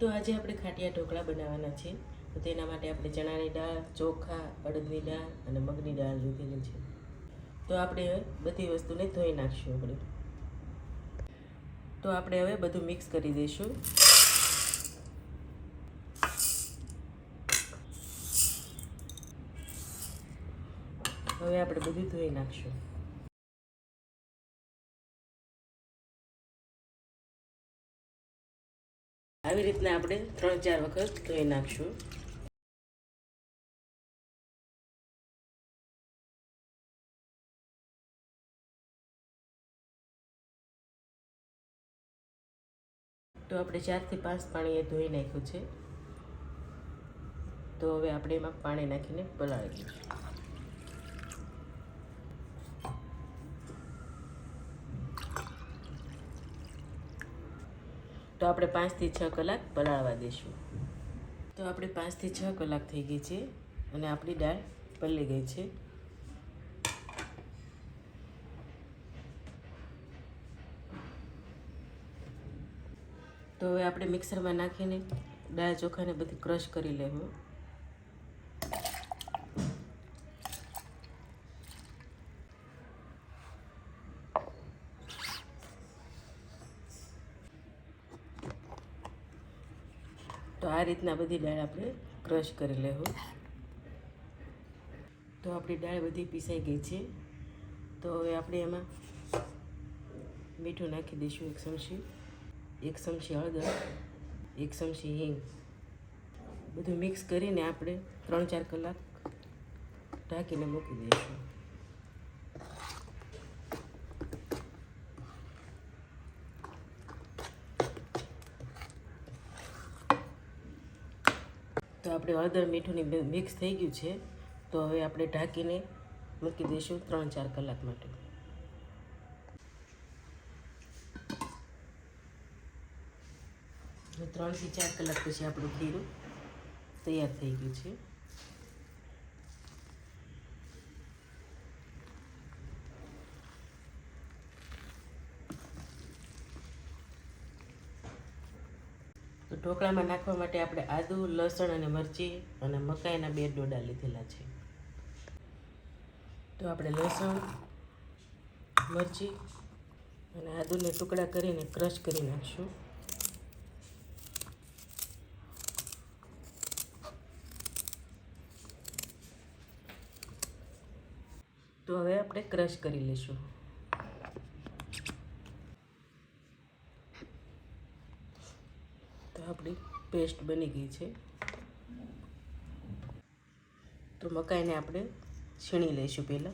તો આજે આપણે ખાટિયા ઢોકળા બનાવવાના છે. તો તેના માટે આપણે ચણાની દાળ, ચોખા, અડદની દાળ અને મગની દાળ લીધેલી છે. તો આપણે હવે બધી વસ્તુને ધોઈ નાખશું આપણે. તો આપણે હવે બધું મિક્સ કરી દઈશું. હવે આપણે બધું ધોઈ નાખશું. આવી રીતના આપણે ત્રણ ચાર વખત ધોઈ નાખશું. તો આપણે ચારથી પાંચ પાણી એ ધોઈ નાખ્યું છે. તો હવે આપણે એમાં પાણી નાખીને પલાળી દઈશું. તો આપણે પાંચથી છ કલાક પલાળવા દઈશું તો આપણે પાંચથી છ કલાક થઈ ગઈ છે અને આપણી દાળ પલળી ગઈ છે. તો હવે આપણે મિક્સરમાં નાખીને દાળ ચોખાને બધી ક્રશ કરી લેવું. તો આ રીતના બધી દાળ આપણે ક્રશ કરી લેવું તો આપણી દાળ બધી પીસાઈ ગઈ છે. તો હવે આપણે એમાં મીઠું નાખી દઈશું એક ચમચી એક ચમચી હળદર, એક ચમચી હિંગ. બધું મિક્સ કરીને આપણે ત્રણ ચાર કલાક ઢાંકીને મૂકી દઈશું. તો આપણે હળદર મીઠુંની મિક્સ થઈ ગયું છે. તો હવે આપણે ઢાંકીને મૂકી દઈશું ત્રણ ચાર કલાક માટે. ત્રણથી ચાર કલાક પછી આપણું ખીરું તૈયાર થઈ ગયું છે. ઢોકળામાં નાખવા માટે આપણે આદુ, લસણ અને મરચી અને મકાઈના બે ડોડા લીધેલા છે. તો આપણે લસણ, મરચી અને આદુને ટુકડા કરીને ક્રશ કરી નાખશું. તો હવે આપણે ક્રશ કરી લઈશું તો આપણી પેસ્ટ બની ગઈ છે. તો મકાઈને આપણે છીણી લઈશું પહેલાં.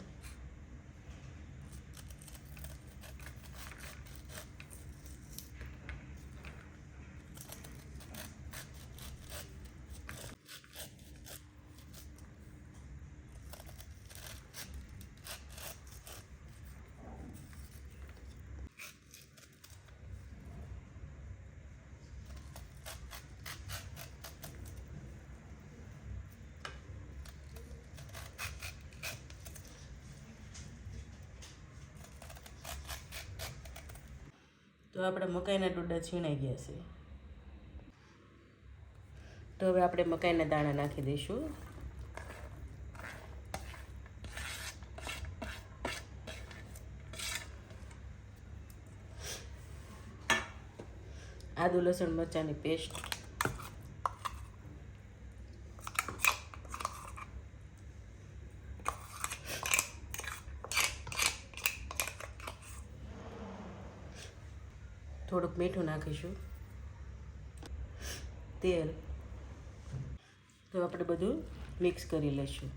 તો આપણે મકાઈના ટુડા છીણાઈ ગયા છે. તો હવે આપણે મકાઈના દાણા નાખી દઈશું. આદુ, લસણ, મરચાંની પેસ્ટ થોડુંક મીઠું નાખીશું. તેલ. તો આપણે બધું મિક્સ કરી લઈશું.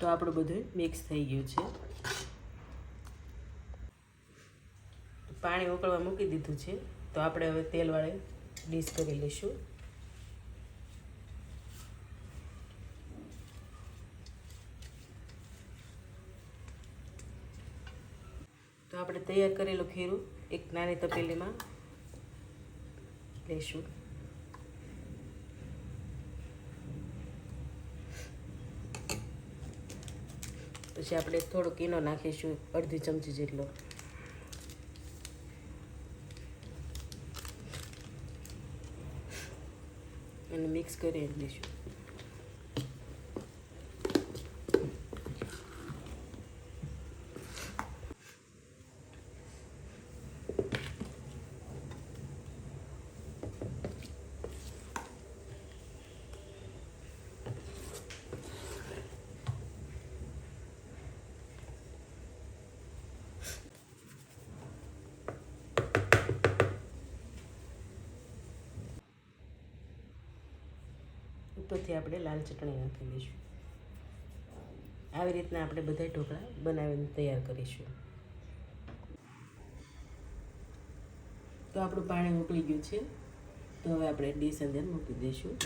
તો આપણું બધું મિક્સ થઈ ગયું છે. પાણી ઉકળવા મૂકી દીધું છે. તો આપણે હવે તેલવાળી ડીશ કરી લઈશું. તો આપણે તૈયાર કરેલું ખીરું એક નાની તપેલીમાં લઈશું પછી આપણે થોડો ઈનો નાખીશું, અડધી ચમચી જેટલો. અને મિક્સ કરી દઈશું ઉપરથી આપણે લાલ ચટણી નાખી દઈશું. આવી રીતના આપણે બધા ઢોકળા બનાવીને તૈયાર કરીશું. તો આપણું પાણી ઉકળી ગયું છે. તો હવે આપણે ડીશ અંદર મૂકી દઈશું.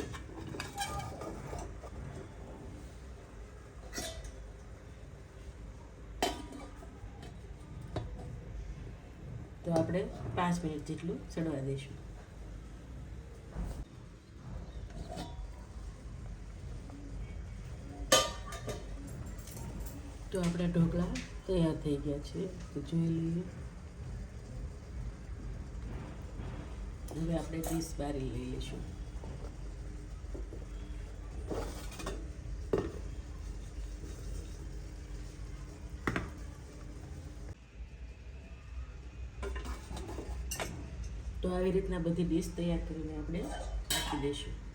તો આપણે પાંચ મિનિટ જેટલું ચડવા દઈશું. તો આપણા ઢોકળા તૈયાર થઈ ગયા છે, તો જોઈ લઈએ. હવે આપણે ડીશ બારી લઈ લઈશું. તો આવી રીતના બધી ડીશ તૈયાર કરીને આપણે આપી દઈશું.